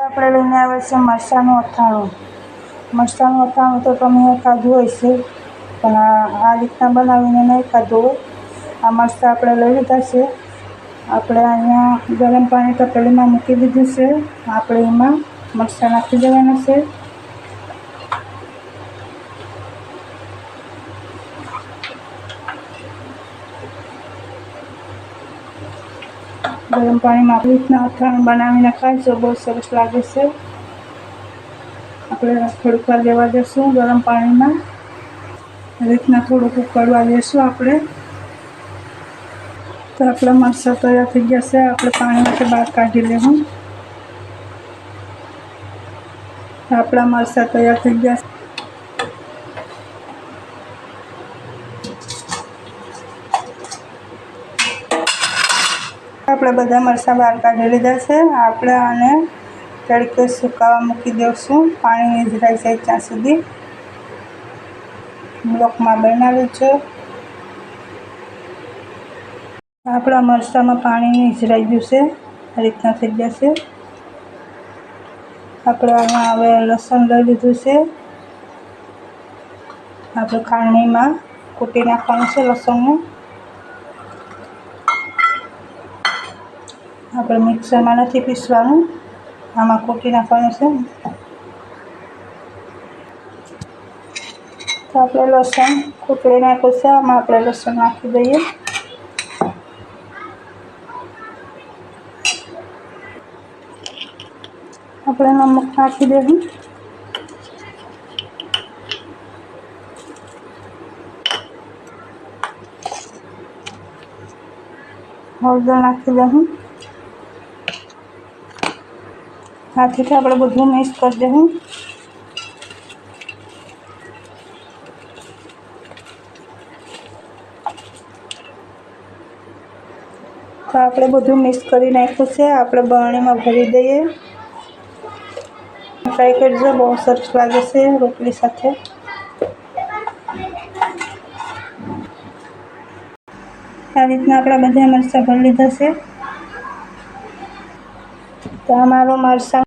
આપણે લઈને આવે છે મરચાંનું અથાણું. મરચાંનું અથાણું તો તમે ખાધું હશે પણ આ રીતના બનાવીને નહીં ખાધું હોય. આ મરચાં આપણે લઈ લીધા છે. આપણે અહીંયા ગરમ પાણી તપેલીમાં મૂકી દીધું છે. આપણે એમાં મરચાં નાખી દેવાના છે. ગરમ પાણીમાં રીતના અથાણું બનાવીને ખાઈશું બહુ સરસ લાગે છે. આપણે થોડુંક વાર લેવા દઈશું ગરમ પાણીમાં. આવી રીતના થોડુંક ઉકળવા દઈશું આપણે. તો આપણા મરચાં તૈયાર થઈ ગયા છે, આપણે પાણીમાંથી બહાર કાઢી લેવું. આપણા મરચાં તૈયાર થઈ ગયા છે. આપણે બધા મરચાં બહાર કાઢી લીધા છે. આપણે આને તડકે સુકાવા મૂકી દઈશું પાણી નિજરાઈ જાય ત્યાં સુધી. બ્લોકમાં બનાવ્યું છે. આપણા મરચામાં પાણી નિજરાઈ ગયું છે. આ રીતના થઈ ગયા છે. આપણે આમાં હવે લસણ લઈ લીધું છે. આપણે ખાંડણીમાં કૂટી નાખવાનું છે લસણને. આપણે મિક્સરમાં નથી પીસવાનું. આમાં કૂટી નાખવાનું છે. તો આપણે લસણ કૂટવી નાખ્યું છે. આમાં આપણે લસણ નાખી દઈએ. આપણે નમક નાખી દઈએ હળદર નાખી દઉં હાથેથી આપણે બધું મિક્સ કરી દેવું. તો આપણે બધું મિક્સ કરી નાખ્યું છે. આપણે બરણીમાં ભરી દઈએ. ટ્રાય કરજો, બહુ સરસ લાગે છે રોટલી સાથે. આ રીતના આપણા બધા મરચાં ભરી લીધા છે. તો અમારો મરચાં